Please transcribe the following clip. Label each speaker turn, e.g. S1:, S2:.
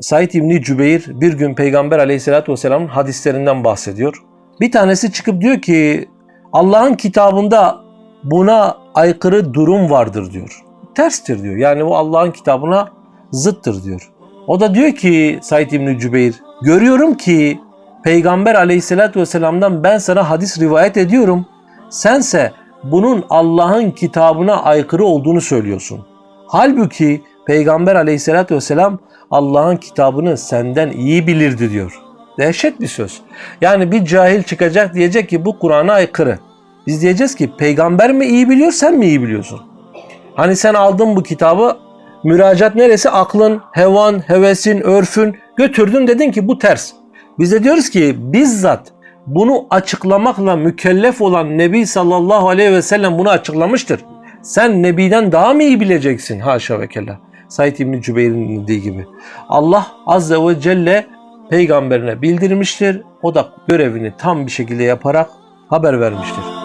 S1: Said İbni Cübeyr bir gün Peygamber aleyhissalatü vesselamın hadislerinden bahsediyor. Bir tanesi çıkıp diyor ki Allah'ın kitabında buna aykırı durum vardır diyor. Terstir diyor. Yani bu Allah'ın kitabına zıttır diyor. O da diyor ki Said İbni Cübeyr görüyorum ki Peygamber aleyhissalatü vesselam'dan ben sana hadis rivayet ediyorum. Sense bunun Allah'ın kitabına aykırı olduğunu söylüyorsun. Halbuki Peygamber aleyhissalatü vesselam Allah'ın kitabını senden iyi bilirdi diyor. Dehşet bir söz. Yani bir cahil çıkacak diyecek ki bu Kur'an'a aykırı. Biz diyeceğiz ki peygamber mi iyi biliyor sen mi iyi biliyorsun? Hani sen aldın bu kitabı müracaat neresi? Aklın, hevan, hevesin, örfün götürdün dedin ki bu ters. Biz de diyoruz ki bizzat bunu açıklamakla mükellef olan Nebi sallallahu aleyhi ve sellem bunu açıklamıştır. Sen Nebi'den daha mı iyi bileceksin? Haşa ve kella. Said İbni Cübeyr'in dediği gibi. Allah azze ve celle peygamberine bildirmiştir. O da görevini tam bir şekilde yaparak haber vermiştir.